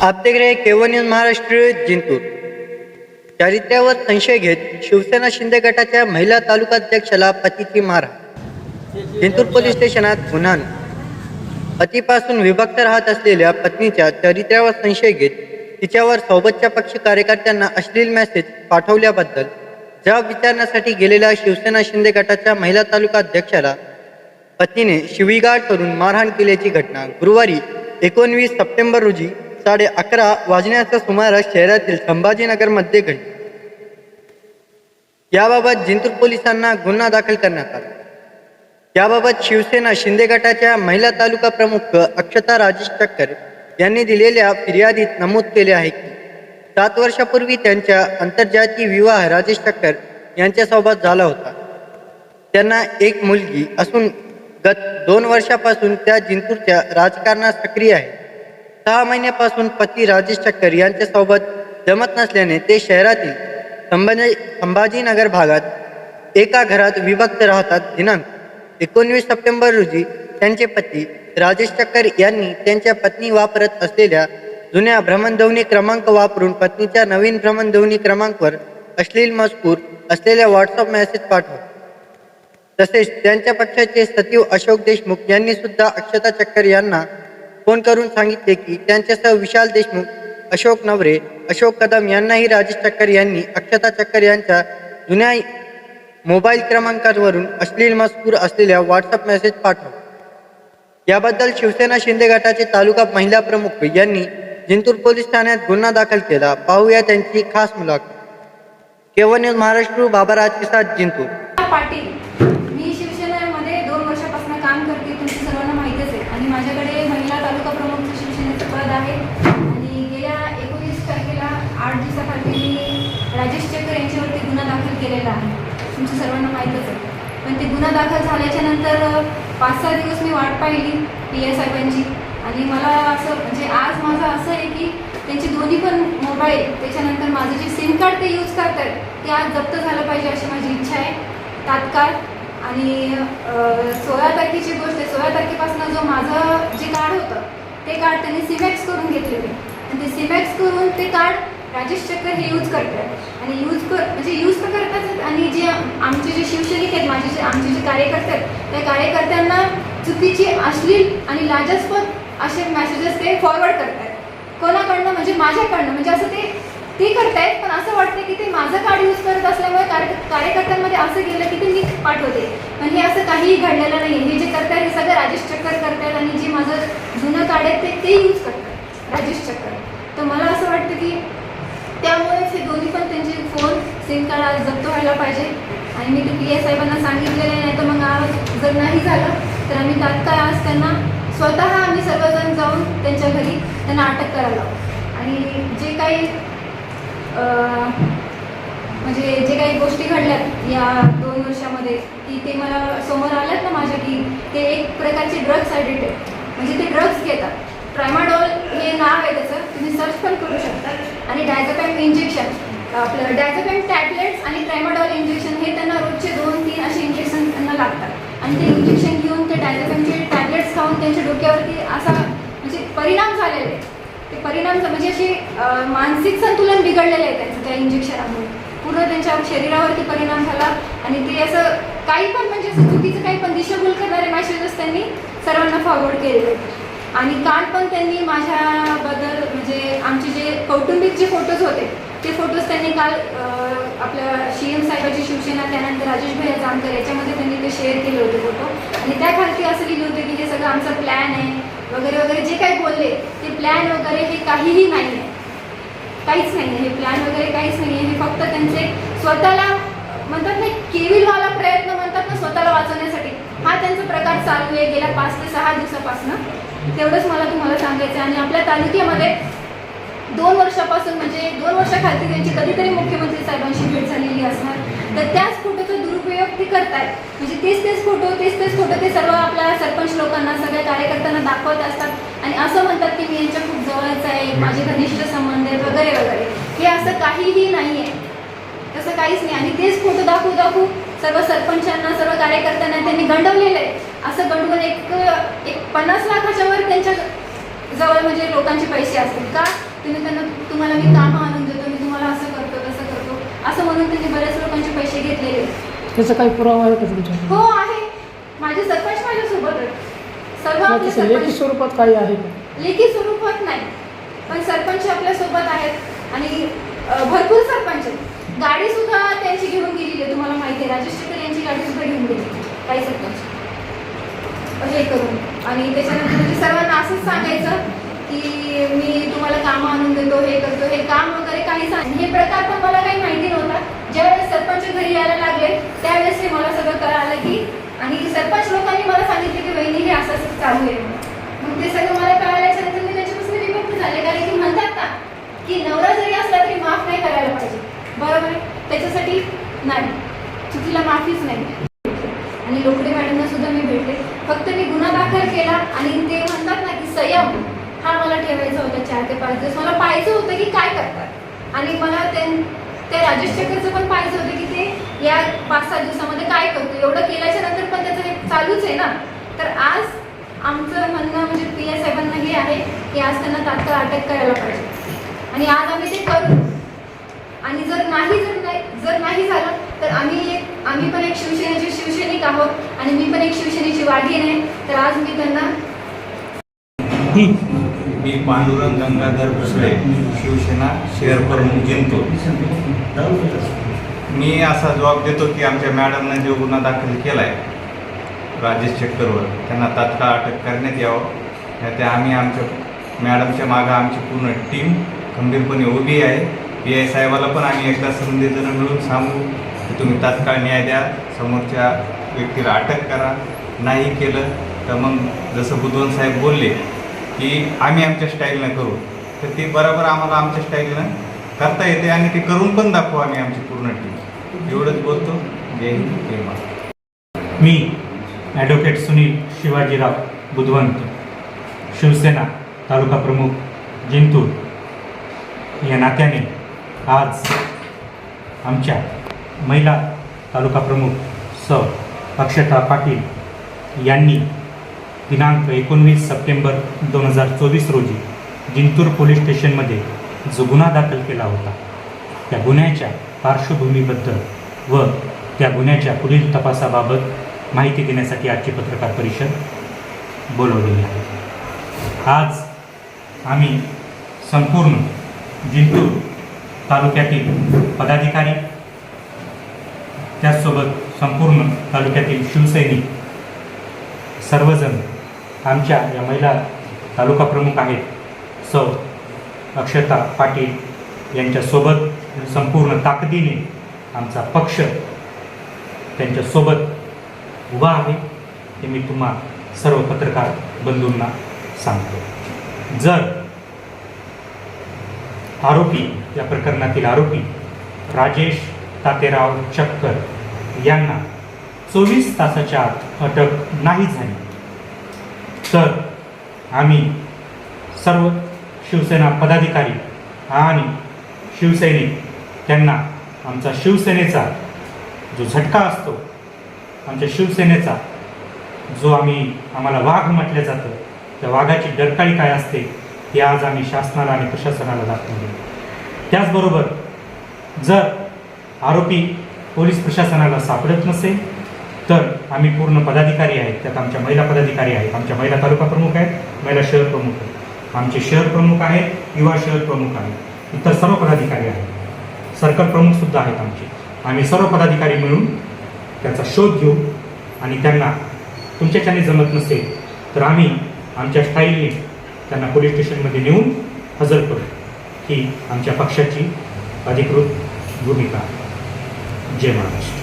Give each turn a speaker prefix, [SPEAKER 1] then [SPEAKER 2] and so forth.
[SPEAKER 1] आपतेग्रह केवन न्यूज महाराष्ट्र जिंतूर. चारित्र्यावर संशय घेत शिवसेना शिंदे गटाच्या महिला तालुकाध्यक्षाला पतीची मारा. जिंतूर पोलीस स्टेशनात गुन्हा पतीपासून विभक्त राहत असलेल्या पत्नीच्या चरित्र्यावर संशय घेत तिच्यावर सोबतच्या पक्ष कार्यकर्त्यांना अश्लील मेसेज पाठवल्याबद्दल जाब विचारण्यासाठी गेलेल्या शिवसेना शिंदे गटाच्या महिला तालुका अध्यक्षाला पत्नीने शिवीगाळ करून मारहाण केल्याची घटना गुरुवारी एकोणवीस सप्टेंबर रोजी साडे अकरा वाजण्याच्या सुमारास शहरातील संभाजीनगरमध्ये घडली. याबाबत जिंतूर पोलिसांना गुन्हा दाखल करण्यात आला. याबाबत शिवसेना शिंदे गटाच्या महिला तालुका प्रमुख अक्षता राजेश टक्कर यांनी दिलेल्या फिर्यादीत नमूद केले आहे की सात वर्षापूर्वी त्यांच्या आंतरजातीय विवाह राजेश टक्कर यांच्यासोबत झाला होता. त्यांना एक मुलगी असून गत दोन वर्षापासून त्या जिंतूरच्या राजकारणात सक्रिय आहे. सहा महिन्यापासून पती राजेश टक्कर यांच्यासोबत जमत नसल्याने ते शहरातील संभाजी संभाजीनगर भागात एका घरात विभक्त राहतात. दिनांक एकोणवीस सप्टेंबर रोजी त्यांचे पती राजेश टक्कर यांनी त्यांच्या पत्नी वापरत असलेल्या जुन्या भ्रमणध्वनी क्रमांक वापरून पत्नीच्या नवीन भ्रमणध्वनी क्रमांकवर अश्लील मजकूर असलेल्या व्हॉट्सअप मेसेज पाठव. तसेच त्यांच्या पक्षाचे सचिव अशोक देशमुख यांनी सुद्धा अक्षता चक्कर यांना फोन करून सांगितले की त्यांच्यासह विशाल देशमुख अशोक नवरे अशोक कदम यांनाही राजेश चक्कर यांनी अक्षता चक्कर यांच्या जुन्या मोबाईल क्रमांकावरून अश्लील मजकूर असलेल्या व्हॉट्सअप मेसेज पाठव. याबद्दल शिवसेना शिंदे गटाचे तालुका महिला प्रमुख यांनी जिंतूर पोलीस ठाण्यात गुन्हा दाखल केला. पाहूया त्यांची खास मुलाखत. केवळ न्यूज महाराष्ट्र बाबाराज साथ जिंतूर.
[SPEAKER 2] पाटील मी शिवसेनेमध्ये दोन वर्षापासून काम करते तुमच्या सर्वांना माहीतच आहे आणि माझ्याकडे महिला तालुका प्रमुख शिवसेनेचं पद आहे आणि गेल्या एकोणीस तारखेला आठ दिवसाखाली मी राजेश चक्कर यांच्यावरती गुन्हा दाखल केलेला आहे. तुमच्या सर्वांना माहीतच आहे. पण ते गुन्हा दाखल झाल्याच्यानंतर पाच सहा दिवस मी वाट पाहिली पी एस साहेबांची. आणि मला असं म्हणजे आज माझं असं आहे की त्यांची दोन्ही पण मोबाईल त्याच्यानंतर माझं जे सिम कार्ड ते यूज करतात ते आज जप्त झालं पाहिजे अशी माझी इच्छा आहे. तात्काळ. आणि सोळा तारखेची गोष्ट आहे. सोळा तारखेपासून जो माझं जे कार्ड होतं ते कार्ड त्यांनी सिमॅक्स करून घेतलेले आणि ते सिमॅक्स करून ते कार्ड राजेश चक्कर हे यूज करतात आणि यूज कर म्हणजे यूज तर करतातच आणि जे आमचे जे शिवसैनिक आहेत माझे जे आमचे जे कार्यकर्ते आहेत त्या कार्यकर्त्यांना चुकीची अश्लील आणि लाजास्पद असे मेसेजेस ते फॉरवर्ड करतात कोणाकडनं? म्हणजे माझ्याकडनं. म्हणजे असं ते ते करतायत पण असं वाटतं की ते माझं कार्ड यूज करत असल्यामुळे कार्य कार्यकर्त्यांमध्ये असं गेलं की ते मी पाठवते. पण हे असं काहीही घडलेलं नाही हे जे करतायत हे सगळं राजेश चक्कर करतायत आणि जे माझं जुनं कार्ड आहे ते ते यूज करतात राजेश चक्कर तर मला असं वाटतं की त्यामुळेच हे दोन्ही पण त्यांचे फोन सिम कार्ड आज जप्त व्हायला पाहिजे. आणि मी ते पी एस साहेबांना सांगितलेलं आहे नाही तर मग आज जर नाही झालं तर आम्ही तात्काळ आज त्यांना स्वतः आम्ही सर्वजण जाऊन त्यांच्या घरी त्यांना अटक करायला लावू. आणि जे काही म्हणजे जे काही गोष्टी घडल्यात या दोन वर्षामध्ये की ते मला समोर आल्यात ना माझ्या की ते एक प्रकारचे ड्रग्स ॲडिक्ट म्हणजे ते ड्रग्स घेतात. ट्रायमाडॉल हे नाव आहे त्याचं तुम्ही सर्च पण करू शकतात. आणि डायझोपॅम इंजेक्शन आपलं डायझोपॅम टॅबलेट्स आणि ट्रॅमोडॉल इंजेक्शन हे त्यांना रोजचे दोन तीन असे इंजेक्शन त्यांना लागतात. आणि ते इंजेक्शन घेऊन ते डायझोपॅमचे टॅबलेट्स खाऊन त्यांच्या डोक्यावरती असा म्हणजे परिणाम झालेले ते परिणाम म्हणजे असे मानसिक संतुलन बिघडलेलं आहे त्यांचं त्या इंजेक्शनामुळे पूर्ण त्यांच्या शरीरावरती परिणाम झाला आणि ते असं काही पण म्हणजे असं चुकीचं काही पण दिशाभूल करणारे मॅसेजेस त्यांनी सर्वांना फॉरवर्ड केलेले आहेत. आणि काल पण त्यांनी माझ्याबद्दल म्हणजे आमचे जे कौटुंबिक जे फोटोज होते ते फोटोज त्यांनी काल आपल्या सी एम साहेबाची शिवसेना त्यानंतर राजेश भैया जामकर याच्यामध्ये त्यांनी ते शेअर केले होते फोटो आणि त्या खालती असं लिहिलं होतं की हे सगळं आमचा प्लॅन आहे वगैरे वगैरे जे काही बोलले ते प्लॅन वगैरे हे काहीही नाही आहे काहीच नाही आहे हे प्लॅन वगैरे काहीच नाही आहे हे फक्त त्यांचे स्वतःला म्हणतात ना केविलवाला प्रयत्न म्हणतात ना स्वतःला वाचवण्यासाठी. हा त्यांचा प्रकार चालू आहे गेल्या पाच ते सहा दिवसापासून. तेवढंच मला तुम्हाला सांगायचं आहे. आणि आपल्या तालुक्यामध्ये दोन वर्षापासून म्हणजे दोन वर्षाखालती त्यांची कधीतरी मुख्यमंत्री साहेबांशी भेट झालेली असणार. तर त्याच फोटोचा दुरुपयोग ते करतायत. म्हणजे तेच तेच फोटो तेच तेच फोटो ते सर्व आपल्या सरपंच लोकांना सगळ्या कार्यकर्त्यांना दाखवत असतात. आणि असं म्हणतात की मी यांच्या खूप जवळच आहे माझे घनिष्ठ संबंध आहेत वगैरे वगैरे. हे असं काहीही नाही आहे तसं काहीच नाही. आणि तेच फोटो दाखवू दाखवू सर्व सरपंचांना सर्व कार्यकर्त्यांना त्यांनी गंडवलेलं आहे. असं गंडवून एक एक पन्नास लाखाच्या त्यांच्या जवळ म्हणजे लोकांचे पैसे असतील. का? तुम्ही त्यांना तुम्हाला मी कामं आणून देतो मी तुम्हाला असं करतो तसं करतो. असं म्हणून त्यांनी बऱ्याच लोकांचे पैसे घेतलेले.
[SPEAKER 3] त्याचा काही पुरावा आहे का तुमच्याकडे
[SPEAKER 2] हो आहे. माझे सरपंच माझ्यासोबत सर्व आपले
[SPEAKER 3] तसं लेखी
[SPEAKER 2] सरपंच
[SPEAKER 3] स्वरूपात काही आहे का?
[SPEAKER 2] लेखी स्वरूपात नाही. पण सरपंच आपल्यासोबत आहेत. आणि अ, भरपूर सरपंच आहेत. गाडी सुद्धा त्यांची घेऊन गेलेली आहे तुम्हाला माहिती आहे. राजेश शेट्टर यांची गाडी सुद्धा घेऊन गेली काही सरपंच. हे करून. आणि त्याच्यानंतर म्हणजे सर्वांना असंच सांगायचं की मी तुम्हाला काम आणून देतो हे करतो हे काम वगैरे काही सांग हे प्रकार पण मला काही माहिती नव्हता. ज्यावेळेस सरपंच घरी यायला लागले त्यावेळेस हे मला सगळं कळालं की आणि सरपंच लोकांनी मला सांगितले की वहिनी हे असं असं चालू आहे. मग ते सगळं मला कळाल्याच्या नंतर मी त्याच्यापासून विभक्त झाले. कारण की म्हणतात ना की नवरा जरी असला तरी माफ नाही करायला पाहिजे. बरोबर आहे? त्याच्यासाठी नाही. चुकीला माफीच नाही. आणि लोकडे मॅडमना सुद्धा मी भेटले. फक्त मी गुन्हा दाखल केला आणि ते म्हणतात ना की संयम हा मला ठेवायचा होता चार ते पाच दिवस. मला पाहिजे होतं की काय करतात. आणि मला ते त्या राजेश चक्रचं पण पाहिजे होतं की ते या पाच सात दिवसामध्ये काय करतो. एवढं केल्याच्यानंतर पण त्याचं हे चालूच आहे ना. तर आज आमचं म्हणणं म्हणजे पी एस साहेबांना हे आहे की आज त्यांना तात्काळ अटक करायला पाहिजे. आणि आज आम्ही ते करू. आणि जर नाही जर नाही जर नाही झालं तर आम्ही एक आम्ही पण एक शिवसेनेचे शिवसैनिक आहोत आणि मी पण एक शिवसेनेची वाढीन आहे. तर आज मी त्यांना
[SPEAKER 4] मी पांडुरंग गंगाधर भुसले शिवसेना शेअर प्रमुख जिंकतो. मी असा जबाब देतो की आमच्या मॅडमनं जो गुन्हा दाखल केला आहे राजेश शेट्टरवर त्यांना तात्काळ अटक करण्यात यावं. नाही ते आम्ही आमच्या मॅडमच्या मागं आमची पूर्ण टीम खंबीरपणे उभी आहे. पी आय साहेबाला पण आम्ही एकदा जण मिळून सांगू. की तुम्ही तात्काळ न्याय द्या समोरच्या व्यक्तीला अटक करा. नाही केलं तर मग जसं बुधवन साहेब बोलले की आम्ही आमच्या स्टाईलनं करू. तर ते बरोबर आम्हाला आमच्या स्टाईलनं करता येते आणि ते करून पण दाखवू आम्ही आमची पूर्ण टीम एवढंच बोलतो. जय हिंद जय
[SPEAKER 5] मी ॲडव्होकेट सुनील शिवाजीराव बुधवंत शिवसेना तालुका प्रमुख जिंतूर. या नात्याने आज आमच्या महिला तालुका प्रमुख स. अक्षता पाटील यांनी दिनांक एकोणवीस सप्टेंबर दोन हजार चोवीस रोजी जिंतूर पोलीस स्टेशनमध्ये जो गुन्हा दाखल केला होता त्या गुन्ह्याच्या पार्श्वभूमीबद्दल व त्या गुन्ह्याच्या पुढील तपासाबाबत माहिती देण्यासाठी आजची पत्रकार परिषद बोलवलेली आहे. आज आम्ही संपूर्ण जिंतूर तालुक्यातील पदाधिकारी त्याचसोबत संपूर्ण तालुक्यातील शिवसैनिक सर्वजण आमच्या या महिला तालुका प्रमुख आहेत. सौ अक्षता पाटील यांच्यासोबत संपूर्ण ताकदीने आमचा पक्ष त्यांच्यासोबत उभा आहे हे मी तुम्हा सर्व पत्रकार बंधूंना सांगतो. जर आरोपी या प्रकरणातील आरोपी राजेश तातेराव चक्कर यांना चोवीस तासाच्या आत अटक नाही झाली. तर आम्ही सर्व शिवसेना पदाधिकारी आणि शिवसैनिक त्यांना आमचा शिवसेनेचा जो झटका असतो आमच्या शिवसेनेचा जो आम्ही आम्हाला वाघ म्हटलं जातं त्या वाघाची डरकाळी काय असते ते आज आम्ही शासनाला आणि प्रशासनाला दाखवून दिली त्याचबरोबर जर आरोपी पोलीस प्रशासनाला सापडत नसेल तर आम्ही पूर्ण पदाधिकारी आहेत. त्यात आमच्या महिला पदाधिकारी आहेत. आमच्या महिला तालुका प्रमुख आहेत महिला शहर प्रमुख आहेत. आमचे शहर प्रमुख आहेत युवा शहर प्रमुख आहेत. इतर सर्व पदाधिकारी आहेत. सर्कल प्रमुखसुद्धा आहेत आमचे. आम्ही सर्व पदाधिकारी मिळून त्याचा शोध घेऊ आणि त्यांना तुमच्याच्याने जमत नसेल तर आम्ही आमच्या स्टाईलने त्यांना पोलीस स्टेशनमध्ये नेऊन हजर करू. ही आमच्या पक्षाची अधिकृत भूमिका आहे. जय महाराष्ट्र